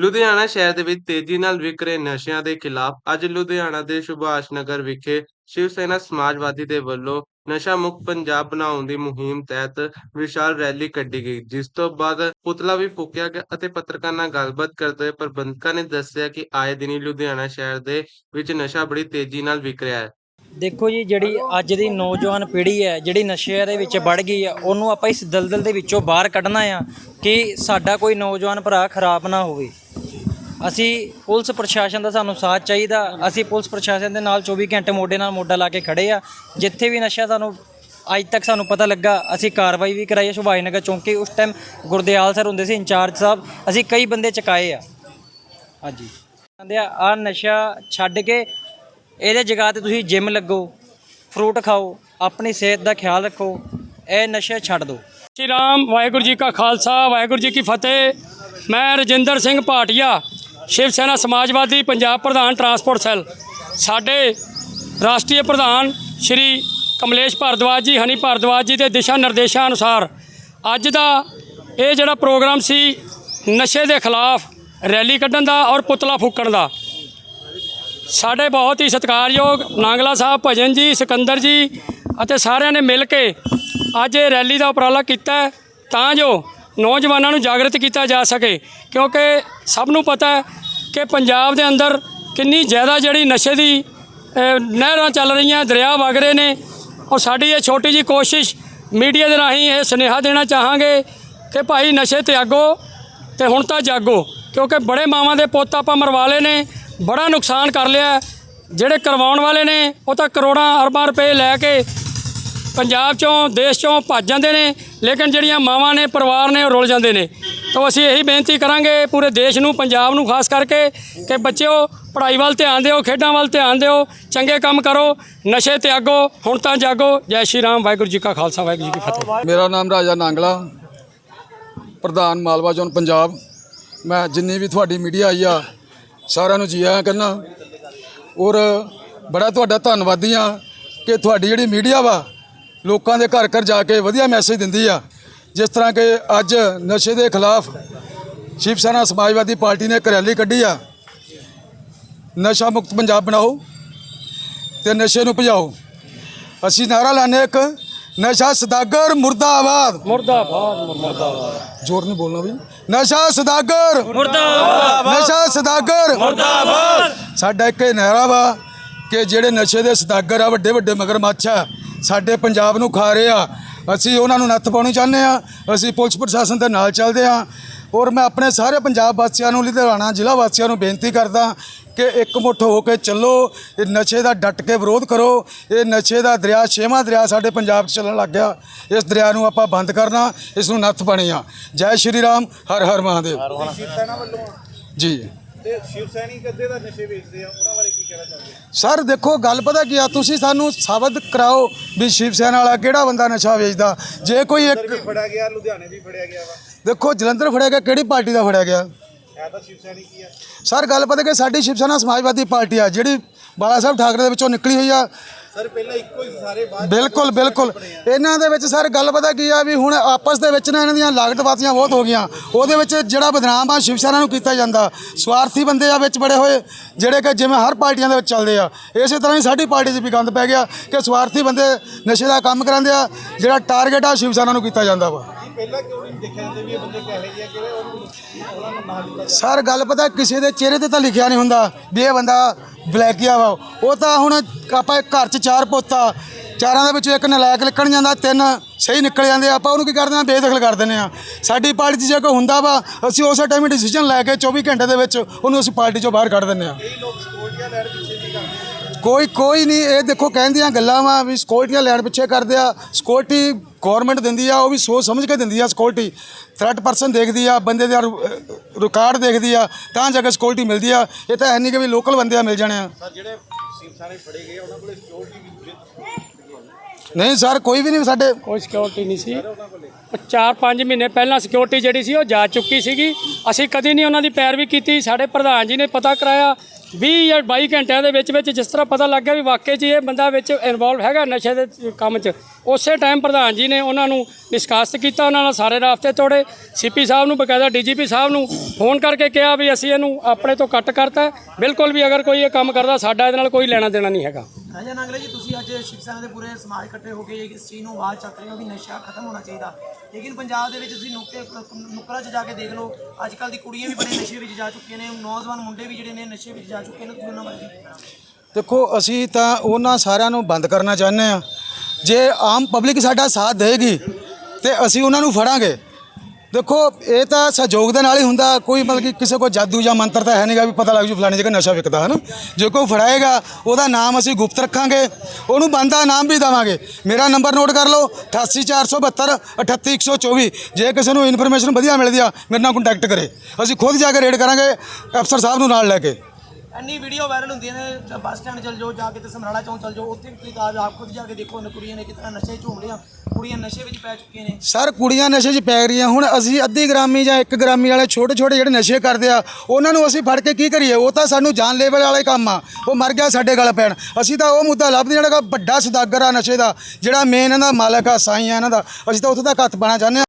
ਲੁਧਿਆਣਾ ਸ਼ਹਿਰ ਦੇ ਵਿੱਚ ਤੇਜ਼ੀ ਨਾਲ ਵਿਕ ਰਹੇ ਨਸ਼ਿਆਂ ਦੇ ਖਿਲਾਫ ਅੱਜ ਲੁਧਿਆਣਾ ਦੇ ਸੁਭਾਸ਼ ਨਗਰ ਵਿਖੇ ਸ਼ਿਵ ਸੈਨਾ ਸਮਾਜਵਾਦੀ ਦੇ ਵੱਲੋਂ ਨਸ਼ਾ ਮੁਕਤ ਪੰਜਾਬ ਬਣਾਉਣ ਦੀ ਮੁਹਿੰਮ ਤਹਿਤ ਵਿਸ਼ਾਲ ਰੈਲੀ ਕੱਢੀ ਗਈ, ਜਿਸ ਤੋਂ ਬਾਅਦ ਪੁਤਲਾ ਵੀ ਫੂਕਿਆ ਗਿਆ ਅਤੇ ਪੱਤਰਕਾਰਾਂ ਨਾਲ ਗੱਲਬਾਤ ਕਰਦੇ ਹੋਏ ਪ੍ਰਬੰਧਕਾਂ ਨੇ ਦੱਸਿਆ ਕਿ ਆਏ ਦਿਨੀ ਲੁਧਿਆਣਾ ਸ਼ਹਿਰ ਦੇ ਵਿੱਚ ਨਸ਼ਾ ਬੜੀ ਤੇਜ਼ੀ ਨਾਲ ਵਿਕ ਰਿਹਾ ਹੈ। ਦੇਖੋ ਜੀ, ਜਿਹੜੀ ਅੱਜ ਦੀ ਨੌਜਵਾਨ ਪੀੜ੍ਹੀ ਹੈ, ਜਿਹੜੀ ਨਸ਼ਿਆਂ ਦੇ ਵਿੱਚ ਵੜ ਗਈ ਹੈ, ਉਹਨੂੰ ਆਪਾਂ ਇਸ ਦਲਦਲ ਦੇ ਵਿੱਚੋਂ ਬਾਹਰ ਕੱਢਣਾ ਆ ਕਿ ਸਾਡਾ ਕੋਈ ਨੌਜਵਾਨ ਭਰਾ ਖਰਾਬ ਨਾ ਹੋਵੇ। ਅਸੀਂ ਪੁਲਿਸ ਪ੍ਰਸ਼ਾਸਨ ਦਾ ਸਾਨੂੰ ਸਾਥ ਚਾਹੀਦਾ। ਅਸੀਂ ਪੁਲਿਸ ਪ੍ਰਸ਼ਾਸਨ ਦੇ ਨਾਲ 24 ਘੰਟੇ ਮੋਢੇ ਨਾਲ ਮੋਢਾ ਲਾ ਕੇ ਖੜੇ ਆ। ਜਿੱਥੇ ਵੀ ਨਸ਼ਾ ਸਾਨੂੰ ਅੱਜ ਤੱਕ ਸਾਨੂੰ ਪਤਾ ਲੱਗਾ ਅਸੀਂ ਕਾਰਵਾਈ ਵੀ ਕਰਾਈ ਹੈ ਸੁਭਾਸ਼ ਨਗਰ ਚੌਂਕੀ ਉਸ ਟਾਈਮ ਗੁਰਦਿਆਲ ਸਰ ਹੁੰਦੇ ਸੀ ਇੰਚਾਰਜ ਸਾਹਿਬ ਅਸੀਂ ਕਈ ਬੰਦੇ ਚੁਕਾਏ ਆ। ਹਾਂਜੀ। ਕਹਿੰਦੇ ਆ ਆਹ ਨਸ਼ਾ ਛੱਡ ਕੇ ਇਹਦੇ ਜਗ੍ਹਾ ਤੇ ਤੁਸੀਂ ਜਿਮ ਲੱਗੋ ਫਰੂਟ ਖਾਓ ਆਪਣੀ ਸਿਹਤ ਦਾ ਖਿਆਲ ਰੱਖੋ ਇਹ ਨਸ਼ਾ ਛੱਡ ਦਿਓ ਸ਼੍ਰੀ ਰਾਮ ਵਾਹਿਗੁਰੂ ਜੀ ਕਾ ਖਾਲਸਾ ਵਾਹਿਗੁਰੂ ਜੀ ਕੀ ਫਤਿਹ। ਮੈਂ ਰਜਿੰਦਰ ਸਿੰਘ ਭਾਟੀਆ ਸ਼ਿਵ ਸੈਨਾ ਸਮਾਜਵਾਦੀ ਪੰਜਾਬ ਪ੍ਰਧਾਨ ਟਰਾਂਸਪੋਰਟ ਸੈੱਲ। ਸਾਡੇ ਰਾਸ਼ਟਰੀ ਪ੍ਰਧਾਨ ਸ਼੍ਰੀ ਕਮਲੇਸ਼ ਭਾਰਦਵਾਜ ਜੀ, ਹਨੀ ਭਾਰਦਵਾਜ ਜੀ ਦੇ ਦਿਸ਼ਾ ਨਿਰਦੇਸ਼ਾਂ ਅਨੁਸਾਰ ਅੱਜ ਦਾ ਇਹ ਜਿਹੜਾ ਪ੍ਰੋਗਰਾਮ ਸੀ, ਨਸ਼ੇ ਦੇ ਖਿਲਾਫ ਰੈਲੀ ਕੱਢਣ ਦਾ ਔਰ ਪੁਤਲਾ ਫੂਕਣ ਦਾ। ਸਾਡੇ ਬਹੁਤ ਹੀ ਸਤਿਕਾਰਯੋਗ ਨਾਂਗਲਾ ਸਾਹਿਬ ਭਜਨ ਜੀ, ਸਿਕੰਦਰ ਜੀ ਅਤੇ ਸਾਰਿਆਂ ਨੇ ਮਿਲ ਕੇ ਅੱਜ ਇਹ ਰੈਲੀ ਦਾ ਉਪਰਾਲਾ ਕੀਤਾ ਤਾਂ ਜੋ ਨੌਜਵਾਨਾਂ ਨੂੰ ਜਾਗਰਤ ਕੀਤਾ ਜਾ ਸਕੇ। ਕਿਉਂਕਿ ਸਭ ਨੂੰ ਪਤਾ ਹੈ ਕਿ ਪੰਜਾਬ ਦੇ ਅੰਦਰ ਕਿੰਨੀ ਜ਼ਿਆਦਾ ਜਿਹੜੀ ਨਸ਼ੇ ਦੀ ਨਹਿਰਾਂ ਚੱਲ ਰਹੀਆਂ, ਦਰਿਆ ਵਗ ਰਹੇ ਨੇ, ਔਰ ਸਾਡੀ ਇਹ ਛੋਟੀ ਜੀ ਕੋਸ਼ਿਸ਼ ਮੀਡੀਆ ਦੇ ਰਾਹੀਂ ਇਹ ਸੁਨੇਹਾ ਦੇਣਾ ਚਾਹਾਂਗੇ ਕਿ ਭਾਈ ਨਸ਼ੇ ਤਿਆਗੋ ਤੇ ਹੁਣ ਤਾਂ ਜਾਗੋ, ਕਿਉਂਕਿ ਬੜੇ ਮਾਵਾਂ ਦੇ ਪੁੱਤ ਆਪਾਂ ਮਰਵਾ ਲਏ ਨੇ, ਬੜਾ ਨੁਕਸਾਨ ਕਰ ਲਿਆ, ਜਿਹੜੇ ਕਰਵਾਉਣ ਵਾਲੇ ਨੇ, ਉਹ ਤਾਂ ਕਰੋੜਾਂ ਅਰਬਾਂ ਰੁਪਏ ਲੈ ਕੇ ਪੰਜਾਬ ਚੋਂ, ਦੇਸ਼ ਚੋਂ ਭੱਜ ਜਾਂਦੇ ਨੇ, ਲੇਕਿਨ ਜਿਹੜੀਆਂ ਮਾਵਾਂ ਨੇ, ਪਰਿਵਾਰ ਨੇ, ਉਹ ਰੁਲ ਜਾਂਦੇ ਨੇ। ਤਾਂ ਅਸੀਂ ਇਹੀ ਬੇਨਤੀ ਕਰਾਂਗੇ ਪੂਰੇ ਦੇਸ਼ ਨੂੰ, ਪੰਜਾਬ ਨੂੰ, ਖਾਸ ਕਰਕੇ ਕਿ ਬੱਚਿਓ, ਪੜ੍ਹਾਈ ਵੱਲ ਧਿਆਨ ਦਿਓ, ਖੇਡਾਂ ਵੱਲ ਧਿਆਨ ਦਿਓ, ਚੰਗੇ ਕੰਮ ਕਰੋ, ਨਸ਼ੇ ਤਿਆਗੋ, ਹੁਣ ਤਾਂ ਜਾਗੋ। ਜੈ ਸ਼੍ਰੀ ਰਾਮ, ਵਾਹਿਗੁਰੂ ਜੀ ਕਾ ਖਾਲਸਾ, ਵਾਹਿਗੁਰੂ ਜੀ ਕੀ ਫਤਿਹ। ਮੇਰਾ ਨਾਮ ਰਾਜਾ ਨਾਂਗਲਾ, ਪ੍ਰਧਾਨ ਮਾਲਵਾ ਜ਼ੋਨ ਪੰਜਾਬ। ਮੈਂ ਜਿੰਨੀ ਵੀ ਤੁਹਾਡੀ ਮੀਡੀਆ ਆਈ ਆ, ਸਾਰਿਆਂ ਨੂੰ ਜੀ ਆਇਆਂ ਕਰਨਾ ਔਰ ਬੜਾ ਤੁਹਾਡਾ ਧੰਨਵਾਦੀ ਆ ਕਿ ਤੁਹਾਡੀ ਜਿਹੜੀ ਮੀਡੀਆ ਵਾ, ਲੋਕਾਂ ਦੇ ਘਰ ਘਰ ਜਾ ਕੇ ਵਧੀਆ ਮੈਸੇਜ ਦਿੰਦੀ ਆ। ਜਿਸ ਤਰ੍ਹਾਂ ਕਿ ਅੱਜ ਨਸ਼ੇ ਦੇ ਖਿਲਾਫ ਸ਼ਿਵ ਸੈਨਾ ਸਮਾਜਵਾਦੀ ਪਾਰਟੀ ਨੇ ਇੱਕ ਰੈਲੀ ਕੱਢੀ ਆ। ਨਸ਼ਾ ਮੁਕਤ ਪੰਜਾਬ ਬਣਾਓ ਤੇ ਨਸ਼ੇ ਨੂੰ ਭਜਾਓ। ਅਸੀਂ ਨਾਰਾ ਲਾਣੇ ਇੱਕ ਨਸ਼ਾ ਸਦਾਗਰ ਮੁਰਦਾਬਾਦ। ਮੁਰਦਾਬਾਦ ਮੁਰਦਾਬਾਦ। ਜ਼ੋਰ ਨਹੀਂ ਬੋਲਣਾ ਵੀ ਨਸ਼ਾ ਸਦਾਗਰ। ਮੁਰਦਾਬਾਦ। ਨਸ਼ਾ ਸਦਾਗਰ। ਮੁਰਦਾਬਾਦ। ਸਾਡਾ ਇੱਕ ਇਹ ਨਾਰਾ ਵਾ ਕਿ ਜਿਹੜੇ ਨਸ਼ੇ ਦੇ ਸਦਾਗਰ ਆ ਵੱਡੇ ਵੱਡੇ ਮਗਰਮੱਛ ਆ ਸਾਡੇ ਪੰਜਾਬ ਨੂੰ ਖਾ ਰਹੇ ਆ। ਅਸੀਂ ਉਹਨਾਂ ਨੂੰ ਨੱਥ ਪਾਉਣੀ ਚਾਹੁੰਦੇ ਆ ਅਸੀਂ ਪੁਲਿਸ ਪ੍ਰਸ਼ਾਸਨ ਦੇ ਨਾਲ ਚੱਲਦੇ ਆ ਔਰ ਮੈਂ ਆਪਣੇ ਸਾਰੇ ਪੰਜਾਬ ਵਾਸੀਆਂ ਨੂੰ ਲੁਧਿਆਣਾ ਜ਼ਿਲ੍ਹਾ ਵਾਸੀਆਂ ਨੂੰ ਬੇਨਤੀ ਕਰਦਾ ਕਿ ਇੱਕ ਮੁੱਠ ਹੋ ਕੇ ਚੱਲੋ ਇਹ ਨਸ਼ੇ ਦਾ ਡਟ ਕੇ ਵਿਰੋਧ ਕਰੋ ਇਹ ਨਸ਼ੇ ਦਾ ਦਰਿਆ ਛੇਵਾਂ ਦਰਿਆ ਸਾਡੇ ਪੰਜਾਬ 'ਚ ਚੱਲਣ ਲੱਗ ਗਿਆ। ਇਸ ਦਰਿਆ ਨੂੰ ਆਪਾਂ ਬੰਦ ਕਰਨਾ ਇਸ ਨੂੰ ਨੱਥ ਪਾਉਣੀ ਆ। ਜੈ ਸ਼੍ਰੀ ਰਾਮ ਹਰ ਹਰ ਮਹਾਦੇਵ। ਜੀ। ਤੇ ਸ਼ਿਵ ਸੈਨਿਕ ਅੱਧੇ ਦਾ ਨਸ਼ੇ ਵੇਚਦੇ ਆ ਉਹਨਾਂ ਬਾਰੇ ਸਰ ਦੇਖੋ ਗੱਲ ਪਤਾ ਕੀ ਆ? ਤੁਸੀਂ ਸਾਨੂੰ ਸਾਬਤ ਕਰਾਓ ਵੀ ਸ਼ਿਵ ਸੈਨਾ ਵਾਲਾ ਕਿਹੜਾ ਬੰਦਾ ਨਸ਼ਾ ਵੇਚਦਾ। ਜੇ ਕੋਈ ਇੱਕ ਫੜਿਆ ਗਿਆ ਲੁਧਿਆਣੇ ਵੀ ਫੜਿਆ ਗਿਆ ਵਾ। ਦੇਖੋ ਜਲੰਧਰ ਫੜਿਆ ਗਿਆ ਕਿਹੜੀ ਪਾਰਟੀ ਦਾ ਫੜਿਆ ਗਿਆ? ਇਹ ਤਾਂ ਸ਼ਿਵ ਸੈਨਿਕ ਹੀ ਆ। ਸਰ ਗੱਲ ਪਤਾ ਕਿ ਸਾਡੀ ਸ਼ਿਵ ਸੈਨਾ ਸਮਾਜਵਾਦੀ ਪਾਰਟੀ ਆ ਜਿਹੜੀ ਬਾਲਾ ਸਾਹਿਬ ਠਾਕਰੇ ਦੇ ਵਿੱਚੋਂ ਨਿਕਲੀ ਹੋਈ ਆ। ਸਰ ਪਹਿਲਾਂ ਇੱਕੋ ਹੀ ਸਾਰੇ ਬਾਅਦ ਬਿਲਕੁਲ ਬਿਲਕੁਲ। ਇਹਨਾਂ ਦੇ ਵਿੱਚ ਸਰ ਗੱਲ ਪਤਾ ਕੀ ਆ ਵੀ ਹੁਣ ਆਪਸ ਦੇ ਵਿੱਚ ਨਾ ਇਹਨਾਂ ਦੀਆਂ ਲਾਗਤਵਾਦੀਆਂ ਬਹੁਤ ਹੋ ਗਈਆਂ। ਉਹਦੇ ਵਿੱਚ ਜਿਹੜਾ ਬਦਨਾਮ ਆ ਸ਼ਿਵ ਸੈਨਾ ਨੂੰ ਕੀਤਾ ਜਾਂਦਾ। ਸਵਾਰਥੀ ਬੰਦੇ ਆ ਵਿੱਚ ਬੜੇ ਹੋਏ ਜਿਹੜੇ ਕਿ ਜਿਵੇਂ ਹਰ ਪਾਰਟੀਆਂ ਦੇ ਵਿੱਚ ਚੱਲਦੇ ਆ। ਇਸੇ ਤਰ੍ਹਾਂ ਹੀ ਸਾਡੀ ਪਾਰਟੀ 'ਚ ਵੀ ਗੰਦ ਪੈ ਗਿਆ ਕਿ ਸਵਾਰਥੀ ਬੰਦੇ ਨਸ਼ੇ ਦਾ ਕੰਮ ਕਰਾਉਂਦੇ ਆ ਜਿਹੜਾ ਟਾਰਗੇਟ ਆ ਸ਼ਿਵ ਸੈਨਾ ਨੂੰ ਕੀਤਾ ਜਾਂਦਾ ਵਾ। ਪਹਿਲਾਂ ਕਿਉਂ ਨਹੀਂ ਦੇਖਿਆ ਜਾਂਦੇ ਵੀ ਇਹ ਬੰਦੇ ਕਿਹੋ ਜਿਹੇ ਕਿਹੜੇ ਉਹਨੂੰ ਨੂੰ ਨਾਲ ਦਿੱਤਾ ਸਰ ਗੱਲ ਪਤਾ ਕਿਸੇ ਦੇ ਚਿਹਰੇ ਤੇ ਤਾਂ ਲਿਖਿਆ ਨਹੀਂ ਹੁੰਦਾ ਵੀ ਇਹ ਬੰਦਾ ਬਲੈਕੀਆ ਵਾ। ਉਹ ਤਾਂ ਹੁਣ ਆਪਾਂ ਇੱਕ ਘਰ 'ਚ ਚਾਰ ਪੋਤਾ, ਚਾਰਾਂ ਦੇ ਵਿੱਚੋਂ ਇੱਕ ਨਲਾਇਕ ਨਿਕਲ ਜਾਂਦਾ, ਤਿੰਨ ਸਹੀ ਨਿਕਲ ਜਾਂਦੇ ਆ। ਆਪਾਂ ਉਹਨੂੰ ਕੀ ਕਰਦੇ ਆ? ਬੇਦਖਲ ਕਰ ਦਿੰਦੇ ਆ। ਸਾਡੀ ਪਾਰਟੀ 'ਚ ਜੇ ਕੋਈ ਹੁੰਦਾ ਵਾ, ਅਸੀਂ ਉਸੇ ਟਾਈਮ ਡਿਸੀਜਨ ਲੈ ਕੇ 24 ਘੰਟੇ ਦੇ ਵਿੱਚ ਉਹਨੂੰ ਅਸੀਂ ਪਾਰਟੀ 'ਚੋਂ ਬਾਹਰ ਕੱਢ ਦਿੰਦੇ ਆ। ਕੋਈ ਕੋਈ ਨਹੀਂ, ਇਹ ਦੇਖੋ ਕਹਿੰਦੀਆਂ ਗੱਲਾਂ ਵਾ ਵੀ ਸਿਕਿਉਰਟੀਆਂ ਲੈਣ ਪਿੱਛੇ ਕਰਦੇ ਆ। ਸਿਕਿਉਰਟੀ ਗਵਰਨਮੈਂਟ ਦਿੰਦੀ ਆ, ਉਹ ਵੀ ਸੋਚ ਸਮਝ ਕੇ ਦਿੰਦੀ ਆ ਸਿਕਿਉਰਟੀ ਥ੍ਰੈਟ ਪਰਸਨ ਦੇਖਦੀ ਆ, ਬੰਦੇ ਦਾ ਰਿਕਾਰਡ ਦੇਖਦੀ ਆ, ਤਾਂ ਜਾ ਕੇ ਸਿਕਿਉਰਟੀ ਮਿਲਦੀ ਆ। ਇਹ ਤਾਂ ਐ ਨਹੀਂ ਕਿ ਵੀ ਲੋਕਲ ਬੰਦੇ ਆ ਮਿਲ ਜਾਣੇ ਆ। ਸਰ ਜਿਹੜੇ ਸ਼ਿਵ ਸੈਨਿਕ ਫੜੇ ਗਏ ਉਹਨਾਂ ਕੋਲੇ ਸਕਿਉਰਟੀ ਵੀ ਨਹੀਂ ਸਰ ਕੋਈ ਵੀ ਨਹੀਂ ਸਾਡੇ ਕੋਈ ਸਿਕਿਉਰਿਟੀ ਨਹੀਂ ਸੀ। ਕੋਲੇ। 4-5 ਮਹੀਨੇ ਪਹਿਲਾਂ ਸਿਕਿਉਰਿਟੀ ਜਿਹੜੀ ਸੀ ਉਹ ਜਾ ਚੁੱਕੀ ਸੀਗੀ। ਅਸੀਂ ਕਦੀ ਨਹੀਂ ਉਹਨਾਂ ਦੀ ਪੈਰਵੀ ਕੀਤੀ। ਸਾਡੇ ਪ੍ਰਧਾਨ ਜੀ ਨੇ ਪਤਾ ਕਰਾਇਆ। 20 ਜਾਂ 22 ਘੰਟਿਆਂ ਦੇ ਵਿੱਚ ਵਿੱਚ ਜਿਸ ਤਰ੍ਹਾਂ ਪਤਾ ਲੱਗ ਗਿਆ ਵੀ ਵਾਕਈ 'ਚ ਇਹ ਬੰਦਾ ਵਿੱਚ ਇਨਵੋਲਵ ਹੈਗਾ ਨਸ਼ੇ ਦੇ ਕੰਮ 'ਚ। ਉਸੇ ਟਾਈਮ ਪ੍ਰਧਾਨ ਜੀ ਨੇ ਉਹਨਾਂ ਨੂੰ ਨਿਸ਼ਕਾਸਤ ਕੀਤਾ, ਉਹਨਾਂ ਨਾਲ ਸਾਰੇ ਰਾਸਤੇ ਤੋੜੇ। ਸੀਪੀ ਸਾਹਿਬ ਨੂੰ, ਬਕਾਇਦਾ ਡੀਜੀਪੀ ਸਾਹਿਬ ਨੂੰ ਫੋਨ ਕਰਕੇ ਕਿਹਾ ਵੀ ਅਸੀਂ ਇਹਨੂੰ ਆਪਣੇ ਤੋਂ ਕੱਟ ਕਰਤਾ। ਬਿਲਕੁਲ ਵੀ ਅਗਰ ਕੋਈ ਇਹ ਕੰਮ ਕਰਦਾ, ਸਾਡਾ ਇਹਦੇ ਨਾਲ ਕੋਈ ਲੈਣਾ ਦੇਣਾ ਨਹੀਂ ਹੈਗਾ। ਰਾਜਾ ਨਾਗਲੇ ਜੀ, ਤੁਸੀਂ ਅੱਜ ਸ਼ਿਵ ਸੈਨਾ ਦੇ ਪੂਰੇ ਸਮਾਜ ਇਕੱਠੇ ਹੋ ਕੇ ਇਸ ਚੀਜ਼ ਨੂੰ ਆਵਾਜ਼ ਚੱਕ ਰਹੇ ਹੋ ਵੀ ਨਸ਼ਾ ਖਤਮ ਹੋਣਾ ਚਾਹੀਦਾ। ਲੇਕਿਨ ਪੰਜਾਬ ਦੇ ਵਿੱਚ ਤੁਸੀਂ ਨੁਕਤੇ ਨੁਕਰਾਂ 'ਚ ਜਾ ਕੇ ਦੇਖ ਲਓ ਅੱਜ ਕੱਲ ਦੀ ਕੁੜੀਆਂ ਵੀ ਬੜੇ ਨਸ਼ੇ ਵਿੱਚ ਜਾ ਚੁੱਕੀਆਂ ਨੇ, ਨੌਜਵਾਨ ਮੁੰਡੇ ਵੀ ਜਿਹੜੇ ਨੇ ਨਸ਼ੇ ਵਿੱਚ ਜਾ ਚੁੱਕੇ ਨੇ, ਤੁਸੀਂ ਉਹਨਾਂ ਬਾਰੇ ਦੇਖੋ, ਅਸੀਂ ਤਾਂ ਉਹਨਾਂ ਸਾਰਿਆਂ ਨੂੰ ਬੰਦ ਕਰਨਾ ਚਾਹੁੰਦੇ ਆ ਜੇ ਆਮ ਪਬਲਿਕ ਸਾਡਾ ਸਾਥ ਦੇਗੀ ਤੇ ਅਸੀਂ ਉਹਨਾਂ ਨੂੰ ਫੜਾਂਗੇ। ਦੇਖੋ, ਇਹ ਤਾਂ ਸਹਿਯੋਗ ਦੇ ਨਾਲ ਹੀ ਹੁੰਦਾ। ਕੋਈ ਮਤਲਬ ਕਿ ਕਿਸੇ ਕੋਲ ਜਾਦੂ ਜਾਂ ਮੰਤਰ ਤਾਂ ਹੈ ਨਹੀਂਗਾ ਵੀ ਪਤਾ ਲੱਗ ਜੂ ਫਲਾਣੀ ਜਗ੍ਹਾ ਨਸ਼ਾ ਵਿਕਦਾ ਹੈ ਨਾ ਜੇ ਕੋਈ ਫੜਾਏਗਾ, ਉਹਦਾ ਨਾਮ ਅਸੀਂ ਗੁਪਤ ਰੱਖਾਂਗੇ। ਉਹਨੂੰ ਬੰਦਾ ਨਾਮ ਵੀ ਦੇਵਾਂਗੇ। ਮੇਰਾ ਨੰਬਰ ਨੋਟ ਕਰ ਲਓ 88472 38124 ਜੇ ਕਿਸੇ ਨੂੰ ਇਨਫੋਰਮੇਸ਼ਨ ਵਧੀਆ ਮਿਲਦੀ ਆ, ਮੇਰੇ ਨਾਲ ਕੰਟੈਕਟ ਕਰੇ। ਅਸੀਂ ਖੁਦ ਜਾ ਕੇ ਰੇਡ ਕਰਾਂਗੇ, ਅਫਸਰ ਸਾਹਿਬ ਨੂੰ ਨਾਲ ਲੈ ਕੇ। ਇੰਨੀ ਵੀਡੀਓ ਵਾਇਰਲ ਹੁੰਦੀਆਂ ਨੇ ਬੱਸ ਸਟੈਂਡ ਚਲ ਜਾਓ, ਜਾ ਕੇ ਤੇ ਸਮਰਾਲਾ ਚੌਂਕ ਚਲ ਜਾਓ, ਉੱਥੇ ਵੀ ਤੁਸੀਂ ਤਾਂ ਆਪ ਖੁਦ ਜਾ ਕੇ ਦੇਖੋ ਨਾ ਕੁੜੀਆਂ ਨੇ ਕਿਤਨਾ ਨਸ਼ੇ ਝੂਮ ਰਹੀਆਂ ਕੁੜੀਆਂ ਨਸ਼ੇ ਵਿੱਚ ਪੈ ਚੁੱਕੀਆਂ ਨੇ। ਸਰ, ਕੁੜੀਆਂ ਨਸ਼ੇ 'ਚ ਪੈ ਰਹੀਆਂ, ਹੁਣ ਅਸੀਂ ਅੱਧੀ ਗ੍ਰਾਮੀ ਜਾਂ ਇੱਕ ਗ੍ਰਾਮੀ ਵਾਲੇ ਛੋਟੇ ਛੋਟੇ ਜਿਹੜੇ ਨਸ਼ੇ ਕਰਦੇ ਆ, ਉਹਨਾਂ ਨੂੰ ਅਸੀਂ ਫੜ ਕੇ ਕੀ ਕਰੀਏ? ਉਹ ਤਾਂ ਸਾਨੂੰ ਜਾਨ ਲੈਵਲ ਵਾਲੇ ਕੰਮ ਆ, ਉਹ ਮਰ ਗਿਆ ਸਾਡੇ ਗਲ ਪੈਣ। ਅਸੀਂ ਤਾਂ ਉਹ ਮੁੱਦਾ ਲੱਭਦੇ ਜਿਹੜਾ ਵੱਡਾ ਸਦਾਗਰ ਆ ਨਸ਼ੇ ਦਾ, ਜਿਹੜਾ ਮੇਨ ਇਹਨਾਂ ਦਾ ਮਾਲਕ ਆ ਸਾਈਂ ਆ ਇਹਨਾਂ ਦਾ। ਅਸੀਂ ਤਾਂ ਉੱਥੇ ਤੱਕ ਹੱਥ ਪਾਣਾ ਚਾਹੁੰਦੇ ਹਾਂ।